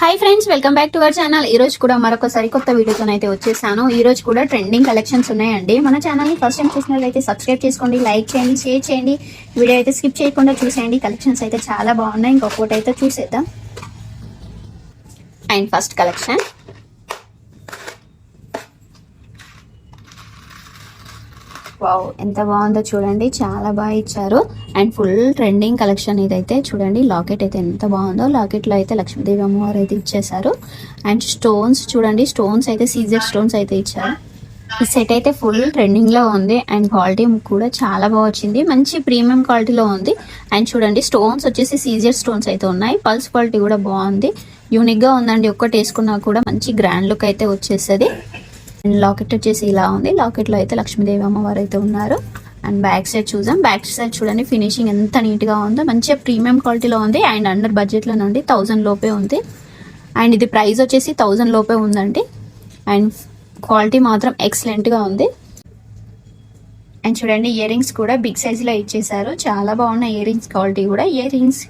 Hi friends welcome back to our channel ఈ రోజు కూడా మరొక సరికొత్త వీడియోతో అయితే వచ్చేసాను. ఈ రోజు కూడా ట్రెండింగ్ కలెక్షన్స్ ఉన్నాయండి. మన ఛానల్ని ఫస్ట్ టైం చూసినట్లయితే సబ్స్క్రైబ్ చేసుకోండి లైక్ చేయండి షేర్ చేయండి. వీడియో అయితే స్కిప్ చేయకుండా చూసేయండి. కలెక్షన్స్ అయితే చాలా బాగున్నాయి. ఇంకొకటి అయితే చూసేద్దాం. అండ్ ఫస్ట్ కలెక్షన్ వావ్ ఎంత బాగుందో చూడండి. చాలా బాగా ఇచ్చారు. అండ్ ఫుల్ ట్రెండింగ్ కలెక్షన్ ఇదైతే చూడండి. లాకెట్ అయితే ఎంత బాగుందో. లాకెట్లో అయితే లక్ష్మీదేవి అమ్మవారు అయితే ఇచ్చేసారు అండ్ స్టోన్స్ చూడండి. స్టోన్స్ అయితే సీజర్ స్టోన్స్ అయితే ఇచ్చారు. ఈ సెట్ అయితే ఫుల్ ట్రెండింగ్లో ఉంది. అండ్ క్వాలిటీ కూడా చాలా బాగా వచ్చింది. మంచి ప్రీమియం క్వాలిటీలో ఉంది. అండ్ చూడండి స్టోన్స్ వచ్చేసి సీజర్ స్టోన్స్ అయితే ఉన్నాయి. పల్స్ క్వాలిటీ కూడా బాగుంది. యూనిక్గా ఉందండి. ఒక్కటి వేసుకున్నా కూడా మంచి గ్రాండ్ లుక్ అయితే వచ్చేస్తుంది. అండ్ లాకెట్ వచ్చేసి ఇలా ఉంది. లాకెట్లో అయితే లక్ష్మీదేవి అమ్మవారు అయితే ఉన్నారు. అండ్ బ్యాక్ సైడ్ చూసాం బ్యాక్ సైడ్ చూడండి ఫినిషింగ్ ఎంత నీట్గా ఉందో. మంచిగా ప్రీమియం క్వాలిటీలో ఉంది. అండ్ అండర్ బడ్జెట్లో నుండి థౌసండ్ లోపే ఉంది. అండ్ ఇది ప్రైస్ వచ్చేసి థౌసండ్ లోపే ఉందండి. అండ్ క్వాలిటీ మాత్రం ఎక్సలెంట్గా ఉంది. అండ్ చూడండి ఇయర్ రింగ్స్ కూడా బిగ్ సైజ్లో ఇచ్చేసారు చాలా బాగున్నాయి ఇయర్ రింగ్స్ క్వాలిటీ కూడా. ఇయర్ రింగ్స్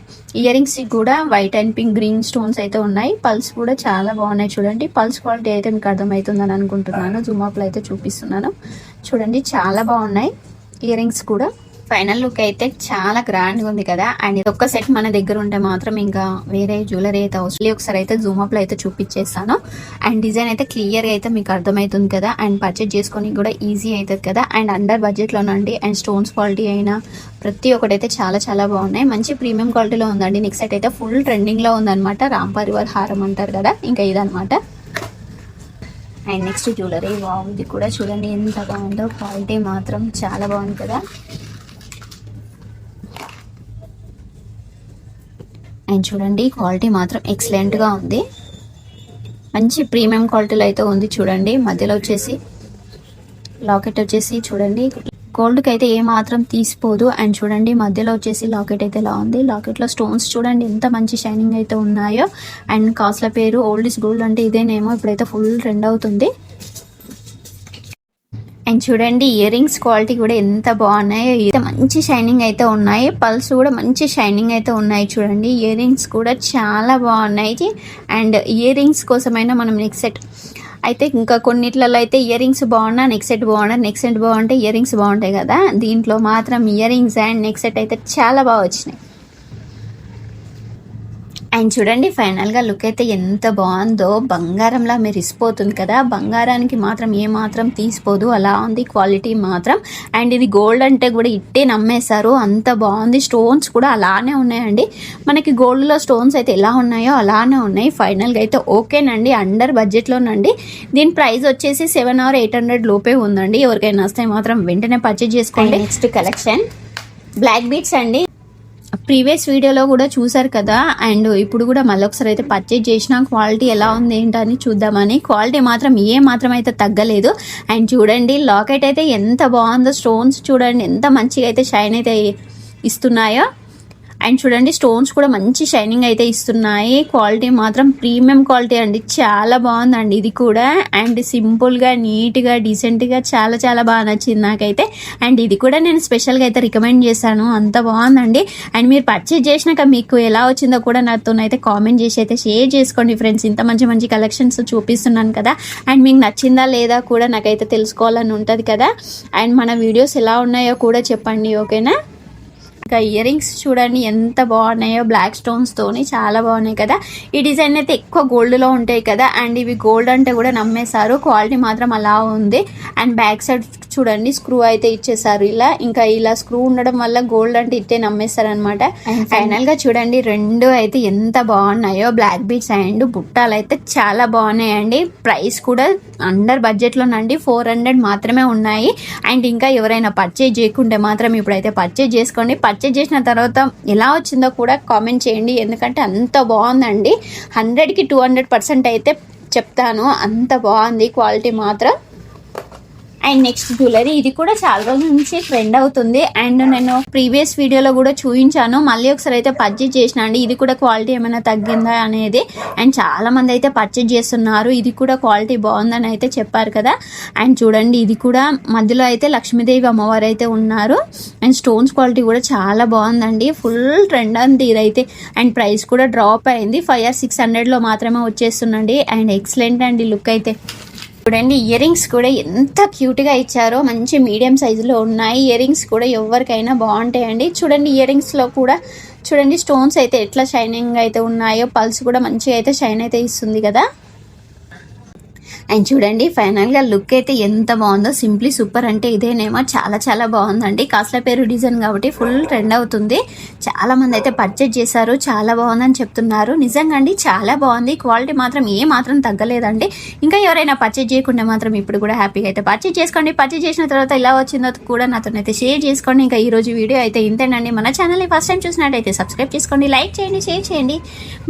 ఇయర్ రింగ్స్ కూడా white and pink green stones అయితే ఉన్నాయి. పల్స్ కూడా చాలా బాగున్నాయి చూడండి. పల్స్ క్వాలిటీ అయితే మీకు అర్థమవుతుందని అనుకుంటున్నాను. జూమ్లో అయితే చూపిస్తున్నాను. చూడండి చాలా బాగున్నాయి ఇయర్ రింగ్స్ కూడా. ఫైనల్ లుక్ అయితే చాలా గ్రాండ్గా ఉంది కదా. అండ్ ఇది ఒక్క సెట్ మన దగ్గర ఉంటే మాత్రం ఇంకా వేరే జ్యువెలరీ అయితే అవసరం ఒకసారి అయితే జూమ్ అప్లో అయితే చూపించేస్తాను. అండ్ డిజైన్ అయితే క్లియర్గా అయితే మీకు అర్థమవుతుంది కదా. అండ్ పర్చేజ్ చేసుకొని కూడా ఈజీ అవుతుంది కదా. అండ్ అండర్ బడ్జెట్ లోనండి అండ్? స్టోన్స్ క్వాలిటీ అయినా ప్రతి ఒక్కటైతే చాలా చాలా బాగున్నాయి. మంచి ప్రీమియం క్వాలిటీలో ఉందండి. నెక్స్ట్ సెట్ అయితే ఫుల్ ట్రెండింగ్లో ఉందన్నమాట. రామ్ పరివార్ హారం అంటారు కదా. ఇంకా ఇదనమాట అండ్ నెక్స్ట్ జ్యువెలరీ బాగుంది కూడా చూడండి ఎంత బాగుందో. క్వాలిటీ మాత్రం చాలా బాగుంది కదా. అండ్ చూడండి క్వాలిటీ మాత్రం ఎక్సలెంట్గా ఉంది. మంచి ప్రీమియం క్వాలిటీలో అయితే ఉంది చూడండి. మధ్యలో వచ్చేసి లాకెట్ వచ్చేసి చూడండి. గోల్డ్కి అయితే ఏ మాత్రం తీసిపోదు. అండ్ చూడండి మధ్యలో వచ్చేసి లాకెట్ అయితే ఇలా ఉంది. లాకెట్లో స్టోన్స్ చూడండి ఎంత మంచి షైనింగ్ అయితే ఉన్నాయో. అండ్ కాస్ట్ల పేరు ఓల్డ్ ఇస్ గోల్డ్ అంటే ఇదేనేమో. ఇప్పుడైతే ఫుల్ ట్రెండ్ అవుతుంది. అండ్ చూడండి ఇయర్ రింగ్స్ క్వాలిటీ కూడా ఎంత బాగున్నాయో ఎంత మంచి షైనింగ్ అయితే ఉన్నాయి. పల్స్ కూడా మంచి షైనింగ్ అయితే ఉన్నాయి చూడండి. ఇయర్ రింగ్స్ కూడా చాలా బాగున్నాయి. అండ్ ఇయర్ రింగ్స్ కోసమైనా మనం నెక్స్ట్ సెట్ అయితే ఇంకా కొన్నిట్లలో అయితే ఇయర్ రింగ్స్ బాగున్నా నెక్స్ట్ సెట్ బాగున్నా. నెక్స్ట్ సెట్ బాగుంటే ఇయర్ రింగ్స్ బాగుంటాయి కదా. దీంట్లో మాత్రం earrings and next set అయితే చాలా బాగా వచ్చినాయి. అండ్ చూడండి ఫైనల్గా లుక్ అయితే ఎంత బాగుందో. బంగారంలా మెరిసిపోతుంది కదా. బంగారానికి మాత్రం ఏ మాత్రం తీసిపోదు. అలా ఉంది క్వాలిటీ మాత్రం. అండ్ ఇది గోల్డ్ అంటే కూడా ఇట్టే నమ్మేశారు. అంత బాగుంది. స్టోన్స్ కూడా అలానే ఉన్నాయండి. మనకి గోల్డ్లో స్టోన్స్ అయితే ఎలా ఉన్నాయో అలానే ఉన్నాయి. ఫైనల్గా అయితే ఓకేనండి అండర్ బడ్జెట్లోనండి దీని ప్రైస్ వచ్చేసి సెవెన్ ఆర్ ఎయిట్ హండ్రెడ్ లోపే ఉందండి. ఎవరికైనా వస్తే మాత్రం వెంటనే పర్చేజ్ చేసుకోండి. నెక్స్ట్ కలెక్షన్ బ్లాక్ బీట్స్ అండి. ప్రీవియస్ వీడియోలో కూడా చూసారు కదా అండ్ ఇప్పుడు కూడా మళ్ళీ ఒకసారి అయితే పర్చేజ్ చేసిన క్వాలిటీ ఎలా ఉంది ఏంటని చూద్దామని. క్వాలిటీ మాత్రం ఏ మాత్రం అయితే తగ్గలేదు. అండ్ చూడండి లాకెట్ అయితే ఎంత బాగుందో స్టోన్స్ చూడండి ఎంత మంచిగా అయితే షైన్ అయితే ఇస్తున్నాయో. అండ్ చూడండి స్టోన్స్ కూడా మంచి షైనింగ్ అయితే ఇస్తున్నాయి. క్వాలిటీ మాత్రం ప్రీమియం క్వాలిటీ అండి. చాలా బాగుందండి ఇది కూడా. అండ్ సింపుల్గా నీట్గా డీసెంట్గా చాలా చాలా బాగా నచ్చింది నాకైతే. అండ్ ఇది కూడా నేను స్పెషల్గా అయితే రికమెండ్ చేశాను. అంత బాగుందండి. అండ్ మీరు పర్చేజ్ చేసినాక మీకు ఎలా వచ్చిందో కూడా నాతోనైతే కామెంట్ చేసి అయితే షేర్ చేసుకోండి ఫ్రెండ్స్ ఇంత మంచి మంచి కలెక్షన్స్ చూపిస్తున్నాను కదా. అండ్ మీకు నచ్చిందా లేదా కూడా నాకైతే తెలుసుకోవాలని ఉంటుంది కదా. అండ్ మన వీడియోస్ ఎలా ఉన్నాయో కూడా చెప్పండి ఓకేనా? ఇంకా ఇయర్ రింగ్స్ చూడండి ఎంత బాగున్నాయో. బ్లాక్ స్టోన్స్ తోని చాలా బాగున్నాయి కదా. ఈ డిజైన్ అయితే ఎక్కువ గోల్డ్లో ఉంటాయి కదా. అండ్ ఇవి గోల్డ్ అంటే కూడా నమ్మేశారు. క్వాలిటీ మాత్రం అలా ఉంది. అండ్ బ్యాక్ సైడ్ చూడండి స్క్రూ అయితే ఇచ్చేసారు ఇలా. ఇంకా ఇలా స్క్రూ ఉండడం వల్ల గోల్డ్ అంటే ఇట్టే నమ్మేస్తారు అనమాట ఫైనల్గా చూడండి రెండు అయితే ఎంత బాగున్నాయో. బ్లాక్ బీట్స్ అండ్ బుట్టాలు అయితే చాలా బాగున్నాయండి. ప్రైస్ కూడా అండర్ బడ్జెట్ లోనండి ఫోర్ హండ్రెడ్ మాత్రమే ఉన్నాయి. అండ్ ఇంకా ఎవరైనా పర్చేజ్ చేయకుంటే మాత్రం ఇప్పుడైతే పర్చేజ్ చేసుకోండి. పర్చేజ్ చేసిన తర్వాత ఎలా వచ్చిందో కూడా కామెంట్ చేయండి. ఎందుకంటే అంత బాగుందండి. హండ్రెడ్కి టూ హండ్రెడ్ పర్సెంట్ అయితే చెప్తాను. అంత బాగుంది. క్వాలిటీ మాత్రం. అండ్ నెక్స్ట్ జ్యువెలరీ ఇది కూడా చాలా రోజుల నుంచి ట్రెండ్ అవుతుంది. అండ్ నేను ప్రీవియస్ వీడియోలో కూడా చూపించాను. మళ్ళీ ఒకసారి అయితే పర్చేజ్ చేసిన అండి. ఇది కూడా క్వాలిటీ ఏమైనా తగ్గిందా అనేది. అండ్ చాలా మంది అయితే పర్చేజ్ చేస్తున్నారు. ఇది కూడా క్వాలిటీ బాగుందని అయితే చెప్పారు కదా. అండ్ చూడండి ఇది కూడా మధ్యలో అయితే లక్ష్మీదేవి అమ్మవారు అయితే ఉన్నారు. అండ్ స్టోన్స్ క్వాలిటీ కూడా చాలా బాగుందండి. ఫుల్ ట్రెండ్ అంది ఇదైతే. అండ్ ప్రైస్ కూడా డ్రాప్ అయింది. ఫైవ్ ఆర్ సిక్స్ హండ్రెడ్లో మాత్రమే వచ్చేస్తుందండి. అండ్ ఎక్సలెంట్ అండి లుక్ అయితే. చూడండి ఇయర్ రింగ్స్ కూడా ఎంత క్యూట్గా ఇచ్చారో మంచి మీడియం సైజులో ఉన్నాయి. ఇయర్ రింగ్స్ కూడా ఎవరికైనా బాగుంటాయండి. చూడండి ఇయర్ రింగ్స్లో కూడా చూడండి స్టోన్స్ అయితే ఎట్లా షైనింగ్ అయితే ఉన్నాయో పల్స్ కూడా మంచిగా అయితే షైన్ అయితే ఇస్తుంది కదా. అండ్ చూడండి ఫైనల్గా లుక్ అయితే ఎంత బాగుందో. సింప్లీ సూపర్ అంటే ఇదేనేమో. చాలా చాలా బాగుందండి. కాస్ల పేరు డిజైన్ కాబట్టి ఫుల్ ట్రెండ్ అవుతుంది. చాలా మంది అయితే పర్చేజ్ చేశారు. చాలా బాగుందని చెప్తున్నారు. నిజంగా అండి చాలా బాగుంది. క్వాలిటీ మాత్రం ఏ మాత్రం తగ్గలేదండి. ఇంకా ఎవరైనా పర్చేజ్ చేయకుండా మాత్రం ఇప్పుడు కూడా హ్యాపీగా అయితే పర్చేజ్ చేసుకోండి. పర్చేజ్ చేసిన తర్వాత ఇలా వచ్చిందో కూడా నాతో అయితే షేర్ చేసుకోండి. ఇంకా ఈరోజు వీడియో అయితే ఇంతేనండి. మన ఛానల్ని ఫస్ట్ టైం చూసినట్టయితే సబ్స్క్రైబ్ చేసుకోండి. లైక్ చేయండి షేర్ చేయండి.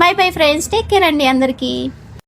Bye bye friends take care అండి అందరికీ.